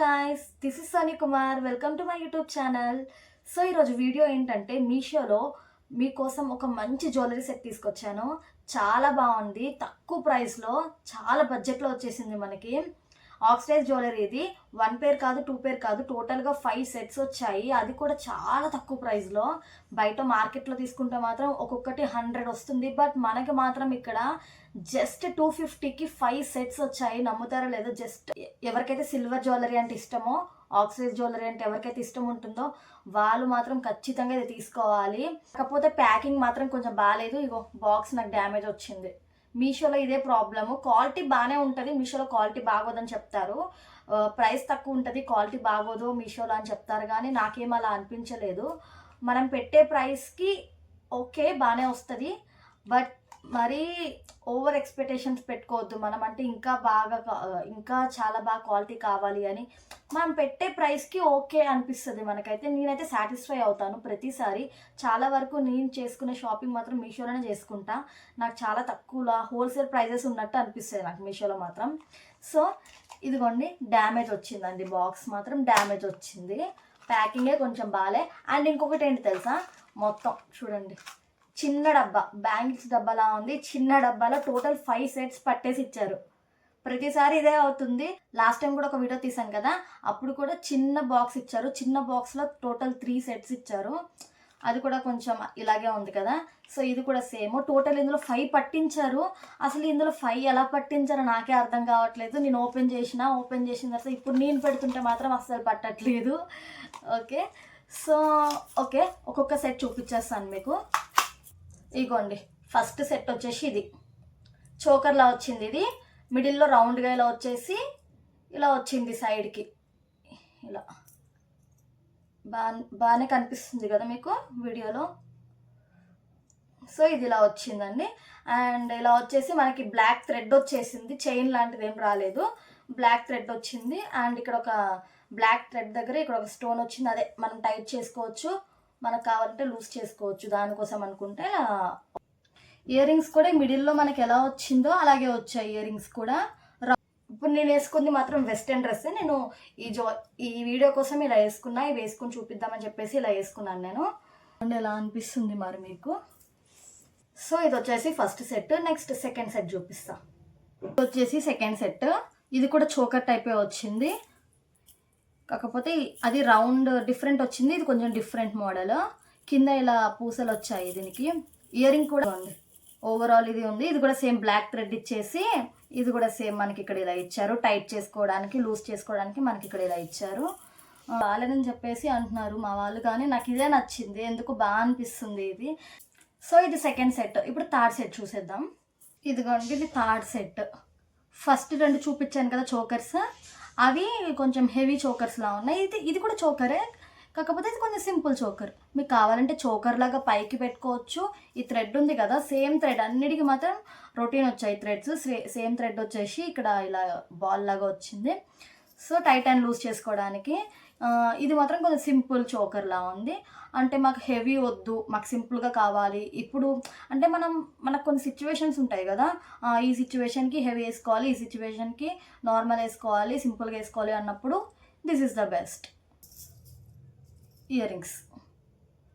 Guys this is Soni Kumar welcome to my YouTube channel so ఈరోజు video ఏంటంటే మీషోలో మీకోసం ఒక మంచి జ్యువెలరీ సెట్ తీసుకొచ్చాను. చాలా బాగుంది. తక్కువ ప్రైస్లో చాలా బడ్జెట్లో వచ్చేసింది మనకి. ఆక్సిడైజ్ జ్యువెలరీ ఇది. వన్ పేర్ కాదు టూ పేర్ కాదు టోటల్గా ఫైవ్ సెట్స్ వచ్చాయి. అది కూడా చాలా తక్కువ ప్రైస్లో బయట మార్కెట్లో తీసుకుంటే మాత్రం ఒక్కొక్కటి హండ్రెడ్ వస్తుంది. బట్ మనకి మాత్రం ఇక్కడ జస్ట్ టూ ఫిఫ్టీకి ఫైవ్ సెట్స్ వచ్చాయి. నమ్ముతారో లేదో జస్ట్ ఎవరికైతే సిల్వర్ జ్యువెలరీ అంటే ఇష్టమో ఆక్సిడైజ్ జ్యువెలరీ అంటే ఎవరికైతే ఇష్టం ఉంటుందో వాళ్ళు మాత్రం ఖచ్చితంగా ఇది తీసుకోవాలి. కాకపోతే ప్యాకింగ్ మాత్రం కొంచెం బాగాలేదు ఇగో బాక్స్ నాకు డ్యామేజ్ వచ్చింది. మీషోలో ఇదే ప్రాబ్లము. క్వాలిటీ బాగానే ఉంటుంది మీషోలో క్వాలిటీ బాగోదని చెప్తారు. ప్రైస్ తక్కువ ఉంటుంది క్వాలిటీ బాగోదు మీషోలో అని చెప్తారు కానీ నాకేం అలా అనిపించలేదు. మనం పెట్టే ప్రైస్కి ఓకే బాగానే వస్తుంది. బట్ మరీ ఓవర్ ఎక్స్పెక్టేషన్స్ పెట్టుకోవద్దు. మనం అంటే ఇంకా బాగా ఇంకా చాలా బాగా క్వాలిటీ కావాలి అని మనం పెట్టే ప్రైస్కి ఓకే అనిపిస్తుంది మనకైతే. నేనైతే సాటిస్ఫై అవుతాను ప్రతిసారి. చాలా వరకు నేను చేసుకునే షాపింగ్ మాత్రం మీషోలోనే చేసుకుంటా. నాకు చాలా తక్కువలో హోల్సేల్ ప్రైజెస్ ఉన్నట్టు అనిపిస్తుంది నాకు మీషోలో మాత్రం. సో ఇదిగోండి డ్యామేజ్ వచ్చిందండి బాక్స్ మాత్రం డ్యామేజ్ వచ్చింది. ప్యాకింగే కొంచెం బాగాలే అండ్ ఇంకొకటి ఏంటి తెలుసా? మొత్తం. చూడండి. చిన్న డబ్బా బ్యాంగిల్స్ డబ్బాలా ఉంది. చిన్న డబ్బాలో టోటల్ ఫైవ్ సెట్స్ పట్టేసి ఇచ్చారు. ప్రతిసారి ఇదే అవుతుంది. లాస్ట్ టైం కూడా ఒక వీడియో తీసాను కదా. అప్పుడు కూడా చిన్న బాక్స్ ఇచ్చారు. చిన్న బాక్స్లో టోటల్ త్రీ సెట్స్ ఇచ్చారు. అది కూడా కొంచెం ఇలాగే ఉంది కదా. సో ఇది కూడా సేమ్ టోటల్ ఇందులో ఫైవ్ పట్టించారు. అసలు ఇందులో ఫైవ్ ఎలా పట్టించారో నాకే అర్థం కావట్లేదు. నేను ఓపెన్ చేసిన ఓపెన్ చేసిన తర్వాత ఇప్పుడు నేను పెడుతుంటే మాత్రం అస్సలు పట్టట్లేదు. ఓకే సో ఓకే ఒక్కొక్క సెట్ చూపించేస్తాను మీకు. ఇగోండి ఫస్ట్ సెట్ వచ్చేసి ఇది. చోకర్లా వచ్చింది ఇది. మిడిల్లో రౌండ్గా ఇలా వచ్చేసి ఇలా వచ్చింది సైడ్కి ఇలా. బా బాగానే కనిపిస్తుంది కదా మీకు వీడియోలో? సో ఇది ఇలా వచ్చిందండి. అండ్ ఇలా వచ్చేసి మనకి బ్లాక్ థ్రెడ్ వచ్చేసింది. చైన్ లాంటిది ఏం రాలేదు. బ్లాక్ థ్రెడ్ వచ్చింది. అండ్ ఇక్కడ ఒక బ్లాక్ థ్రెడ్ దగ్గర ఇక్కడ ఒక స్టోన్ వచ్చింది. అదే మనం టైట్ చేసుకోవచ్చు. మనకు కావాలంటే లూజ్ చేసుకోవచ్చు. దానికోసం అనుకుంటే ఇయర్ రింగ్స్ కూడా మిడిల్లో మనకి ఎలా వచ్చిందో అలాగే వచ్చాయి ఇయర్ రింగ్స్ కూడా. ఇప్పుడు నేను వేసుకుంది మాత్రం వెస్టర్న్ డ్రెస్ నేను ఈ జో ఈ వీడియో కోసం ఇలా వేసుకున్నా ఇవి వేసుకుని చూపిద్దామని చెప్పేసి ఇలా వేసుకున్నాను నేను. అండ్ ఎలా అనిపిస్తుంది మరి మీకు. సో ఇది వచ్చేసి first set next second set చూపిస్తా. ఇది వచ్చేసి సెకండ్ సెట్ ఇది కూడా చోకర్ టైపే వచ్చింది. కాకపోతే అది రౌండ్ డిఫరెంట్ వచ్చింది. ఇది కొంచెం డిఫరెంట్ మోడల్. కింద ఇలా పూసలు వచ్చాయి దీనికి. ఇయర్ రింగ్ కూడా ఉంది. ఓవరాల్ ఇది ఉంది. ఇది కూడా సేమ్ బ్లాక్ థ్రెడ్ ఇచ్చేసి ఇది కూడా సేమ్ మనకి ఇక్కడ ఇలా ఇచ్చారు. టైట్ చేసుకోవడానికి లూజ్ చేసుకోవడానికి మనకి ఇక్కడ ఇలా ఇచ్చారు. బాగాలేదని చెప్పేసి అంటున్నారు మా వాళ్ళు. కానీ నాకు ఇదే నచ్చింది. ఎందుకు బాగా అనిపిస్తుంది ఇది? సో ఇది సెకండ్ సెట్ ఇప్పుడు థర్డ్ సెట్ చూసేద్దాం. ఇదిగోండి ఇది థర్డ్ సెట్ ఫస్ట్ రెండు చూపించాను కదా చోకర్స్ అవి కొంచెం హెవీ చోకర్స్లా ఉన్నాయి. ఇది ఇది కూడా చోకరే. కాకపోతే ఇది కొంచెం సింపుల్ చోకర్. మీకు కావాలంటే చోకర్ లాగా పైకి పెట్టుకోవచ్చు. ఈ థ్రెడ్ ఉంది కదా సేమ్ థ్రెడ్. అన్నిటికీ మాత్రం రొటీన్ వచ్చాయి థ్రెడ్స్. సేమ్ థ్రెడ్ వచ్చేసి ఇక్కడ ఇలా బాల్ లాగా వచ్చింది. సో టైట్ అండ్ లూజ్ చేసుకోవడానికి ఇది మాత్రం కొంచెం సింపుల్ చోకర్లా ఉంది. అంటే మాకు హెవీ వద్దు మాకు సింపుల్గా కావాలి. ఇప్పుడు అంటే మనం మనకు కొన్ని సిచ్యువేషన్స్ ఉంటాయి కదా. ఈ సిచ్యువేషన్కి హెవీ వేసుకోవాలి ఈ సిచ్యువేషన్కి నార్మల్ వేసుకోవాలి సింపుల్గా వేసుకోవాలి అన్నప్పుడు this is the best earrings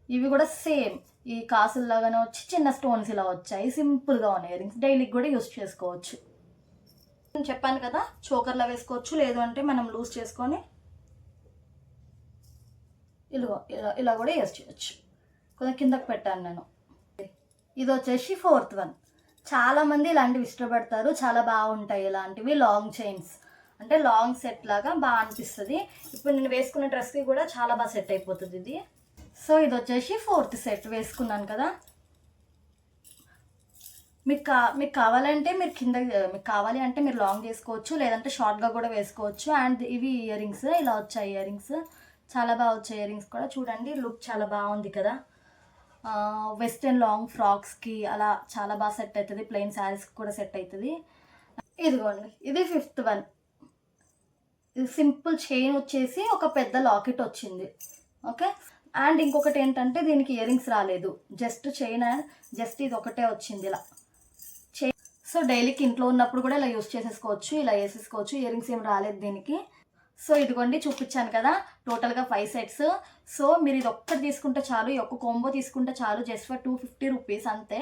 ఇవి కూడా సేమ్. ఈ కాసుల్లాగానే వచ్చి చిన్న స్టోన్స్ ఇలా వచ్చాయి. సింపుల్గా ఉన్నాయి. ఇయర్ రింగ్స్ డైలీకి కూడా యూస్ చేసుకోవచ్చు. చెప్పాను కదా చోకర్లా వేసుకోవచ్చు. లేదు అంటే మనం లూజ్ చేసుకొని ఇలా ఇలా ఇలా కూడా యూస్ చేయొచ్చు కొంచెం కిందకు పెట్టాను నేను. ఇది వచ్చేసి ఫోర్త్ వన్. చాలా మంది ఇలాంటివి ఇష్టపడతారు. చాలా బాగుంటాయి ఇలాంటివి లాంగ్ చైన్స్. అంటే లాంగ్ సెట్ లాగా బాగా అనిపిస్తుంది. ఇప్పుడు నేను వేసుకున్న డ్రెస్కి కూడా చాలా బాగా సెట్ అయిపోతుంది ఇది. సో ఇది వచ్చేసి ఫోర్త్ సెట్ వేసుకున్నాను కదా. మీకు కా మీకు కావాలంటే మీరు కింద మీకు కావాలి అంటే మీరు లాంగ్ చేసుకోవచ్చు లేదంటే షార్ట్గా కూడా వేసుకోవచ్చు. అండ్ ఇవి ఇయర్ రింగ్స్ ఇలా వచ్చాయి ఇయర్ రింగ్స్. చాలా బాగా వచ్చాయి ఇయరింగ్స్ కూడా. చూడండి లుక్ చాలా బాగుంది కదా. వెస్ట్రన్ లాంగ్ ఫ్రాక్స్కి అలా చాలా బాగా సెట్ అవుతుంది. ప్లెయిన్ శారీస్కి కూడా సెట్ అవుతుంది. ఇదిగోండి ఇది ఫిఫ్త్ వన్ ఇది సింపుల్ చైన్ వచ్చేసి ఒక పెద్ద లాకెట్ వచ్చింది. ఓకే అండ్ ఇంకొకటి ఏంటంటే దీనికి ఇయరింగ్స్ రాలేదు. జస్ట్ చైన్ అండ్ జస్ట్ ఇది ఒకటే వచ్చింది ఇలా. సో డైలీకి ఇంట్లో ఉన్నప్పుడు కూడా ఇలా యూస్ చేసేసుకోవచ్చు ఇలా వేసేసుకోవచ్చు. ఇయరింగ్స్ ఏం రాలేదు దీనికి. సో ఇదిగోండి చూపించాను కదా టోటల్గా ఫైవ్ సెట్స్ సో మీరు ఇది ఒక్కటి తీసుకుంటే చాలు ఈ ఒక్క కోంబో తీసుకుంటే చాలు just for two fifty rupees అంతే.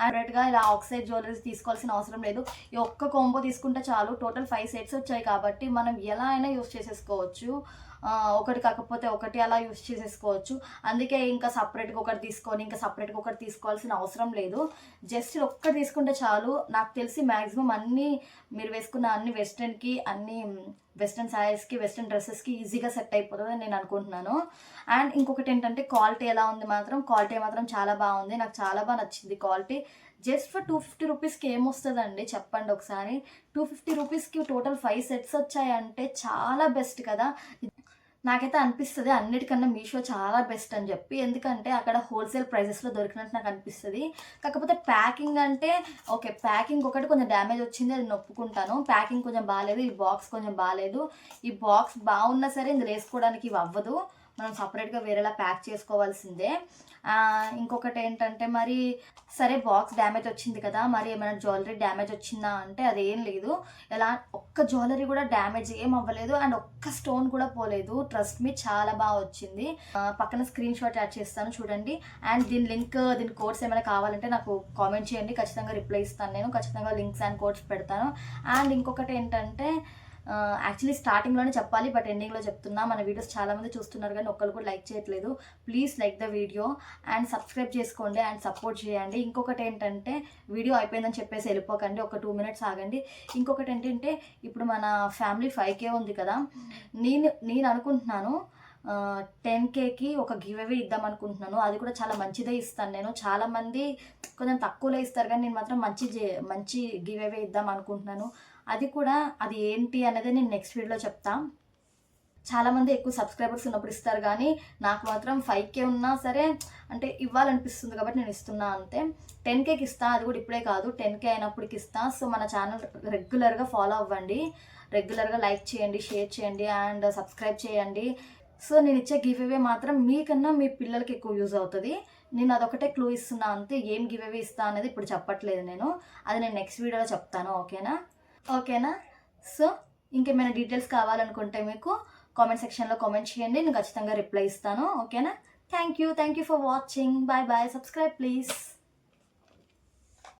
డైరెక్ట్గా ఇలా ఆక్సైడ్ జ్యువెలరీస్ తీసుకోవాల్సిన అవసరం లేదు. ఈ ఒక్క కోంబో తీసుకుంటే చాలు టోటల్ ఫైవ్ సెట్స్ వచ్చాయి కాబట్టి మనం ఎలా అయినా యూస్ చేసేసుకోవచ్చు. ఒకటి కాకపోతే ఒకటి అలా యూస్ చేసేసుకోవచ్చు. అందుకే ఇంకా సపరేట్గా ఒకటి తీసుకొని ఇంకా సపరేట్గా ఒకటి తీసుకోవాల్సిన అవసరం లేదు. జస్ట్ ఇది ఒక్కటి తీసుకుంటే చాలు. నాకు తెలిసి మ్యాక్సిమం అన్నీ మీరు వేసుకున్న అన్ని వెస్ట్రన్కి అన్ని వెస్ట్రన్ శారీస్కి వెస్ట్రన్ డ్రెస్సెస్కి ఈజీగా సెట్ అయిపోతుందని నేను అనుకుంటున్నాను. అండ్ ఇంకొకటి ఏంటంటే క్వాలిటీ ఎలా ఉంది మాత్రం క్వాలిటీ మాత్రం చాలా బాగుంది. నాకు చాలా బాగా నచ్చింది quality. Just for two fifty రూపీస్కి ఏమొస్తుందండి? చెప్పండి ఒకసారి. టూ ఫిఫ్టీ రూపీస్కి టోటల్ ఫైవ్ సెట్స్ వచ్చాయంటే చాలా బెస్ట్ కదా. నాకైతే అనిపిస్తుంది అన్నిటికన్నా మీషో చాలా బెస్ట్ అని చెప్పి. ఎందుకంటే అక్కడ హోల్సేల్ ప్రైజెస్లో దొరికినట్టు నాకు అనిపిస్తుంది. కాకపోతే ప్యాకింగ్ అంటే ఓకే ప్యాకింగ్ ఒకటి కొంచెం డ్యామేజ్ వచ్చింది అది నొప్పుకుంటాను. ప్యాకింగ్ కొంచెం బాగాలేదు ఈ బాక్స్ కొంచెం బాగాలేదు ఈ బాక్స్ బాగున్నా సరే ఇందులో వేసుకోవడానికి ఇవి అవ్వదు మనం సపరేట్గా వేరేలా ప్యాక్ చేసుకోవాల్సిందే. ఇంకొకటి ఏంటంటే మరి సరే బాక్స్ డ్యామేజ్ వచ్చింది కదా మరి ఏమైనా జ్యువెలరీ డ్యామేజ్ వచ్చిందా అంటే అదేం లేదు. ఎలా ఒక్క జ్యువెలరీ కూడా డ్యామేజ్ ఏం అవ్వలేదు అండ్ ఒక్క స్టోన్ కూడా పోలేదు. ట్రస్ట్ మీ చాలా బాగా వచ్చింది. పక్కన స్క్రీన్ షాట్ యాడ్ చేస్తాను చూడండి. అండ్ దీని లింక్ దీని కోడ్స్ ఏమైనా కావాలంటే నాకు కామెంట్ చేయండి. ఖచ్చితంగా రిప్లై ఇస్తాను నేను. ఖచ్చితంగా లింక్స్ అండ్ కోడ్స్ పెడతాను. అండ్ ఇంకొకటి ఏంటంటే యాక్చువల్లీ స్టార్టింగ్లోనే చెప్పాలి బట్ ఎండింగ్లో చెప్తున్నా. మన వీడియోస్ చాలామంది చూస్తున్నారు కానీ ఒక్కరు కూడా లైక్ చేయట్లేదు. Please like the video and subscribe చేసుకోండి అండ్ సపోర్ట్ చేయండి. ఇంకొకటి ఏంటంటే వీడియో అయిపోయిందని చెప్పేసి వెళ్ళిపోకండి. ఒక టూ మినిట్స్ ఆగండి. ఇంకొకటి ఏంటంటే ఇప్పుడు మన ఫ్యామిలీ ఫైవ్ కే ఉంది కదా. నేను నేను అనుకుంటున్నాను టెన్ కేకి ఒక గివ్ అవే ఇద్దాం అనుకుంటున్నాను. అది కూడా చాలా మంచిదే ఇస్తాను నేను. చాలా మంది కొంచెం తక్కువలో ఇస్తారు కానీ నేను మాత్రం మంచి జే- మంచి గివ్ అవే ఇద్దాం అనుకుంటున్నాను. అది కూడా అది ఏంటి అనేది నేను నెక్స్ట్ వీడియోలో చెప్తా. చాలామంది ఎక్కువ సబ్స్క్రైబర్స్ ఉన్నప్పుడు ఇస్తారు కానీ నాకు మాత్రం ఫైవ్ కే ఉన్నా సరే అంటే ఇవ్వాలనిపిస్తుంది కాబట్టి నేను ఇస్తున్నా అంతే. టెన్ కేకి ఇస్తా అది కూడా ఇప్పుడే కాదు. టెన్ కే అయినప్పటికి ఇస్తా. సో మన ఛానల్ రెగ్యులర్గా ఫాలో అవ్వండి. రెగ్యులర్గా లైక్ చేయండి షేర్ చేయండి అండ్ సబ్స్క్రైబ్ చేయండి. సో నేను ఇచ్చే గివ్ అవే మాత్రం మీకన్నా మీ పిల్లలకి ఎక్కువ యూజ్ అవుతుంది. నేను అదొకటే క్లూ ఇస్తున్నా అంతే. ఏం గివ్ అవే ఇస్తా అనేది ఇప్పుడు చెప్పట్లేదు నేను. అది నేను నెక్స్ట్ వీడియోలో చెప్తాను. ఓకేనా? ఓకేనా? సో ఇంకేమైనా డీటెయిల్స్ కావాలనుకుంటే మీకు కామెంట్ సెక్షన్లో కామెంట్ చేయండి. నేను ఖచ్చితంగా రిప్లై ఇస్తాను. ఓకేనా? Thank you thank you for watching. Bye bye. Subscribe please.